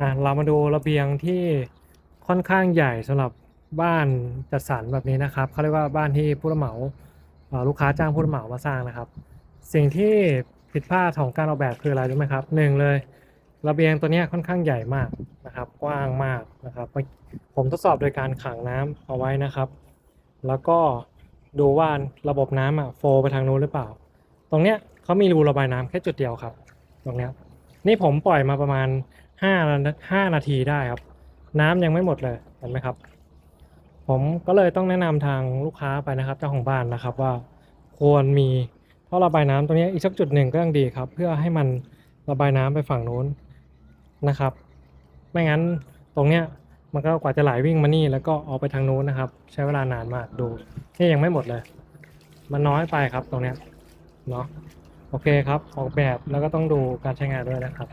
อะเรามาดูระเบียงที่ค่อนข้างใหญ่สำหรับบ้านจัดสรรแบบนี้นะครับเขาเรียกว่าบ้านที่ผู้รับเหมาลูกค้าจ้างผู้รับเหมามาสร้างนะครับ สิ่งที่ผิดพลาดของการออกแบบคืออะไรรู้ไหมครับหนึ่งเลยระเบียงตัวนี้ค่อนข้างใหญ่มากนะครับ กว้างมากนะครับ ผมทดสอบโดยการขังน้ำเอาไว้นะครับ แล้วก็ดูว่าระบบน้ำอะโฟไปทางนู้นหรือเปล่า ตรงเนี้ยเขามีรูระบายน้ำแค่จุดเดียวครับ ตรงเนี้ยนี่ผมปล่อยมาประมาณ ห้าห้านาทีได้ครับ น้ำยังไม่หมดเลยเห็นไหมครับ ผมก็เลยต้องแนะนำทางลูกค้าไปนะครับเจ้าของบ้านนะครับว่า ควรมีท่อระบายน้ำตรงนี้อีกสักจุดหนึ่งก็ยังดีครับ เพื่อให้มันระบายน้ำไปฝั่งนู้นนะครับ ไม่งั้นตรงเนี้ยมันก็กว่าจะไหลวิ่งมานี่แล้วก็ออกไปทางนู้นนะครับ ใช้เวลานานมากดูนี่ยังไม่หมดเลย มันน้อยไปครับตรงเนี้ยเนาะโอเคครับออกแบบแล้วก็ต้องดูการใช้งานด้วยนะครับ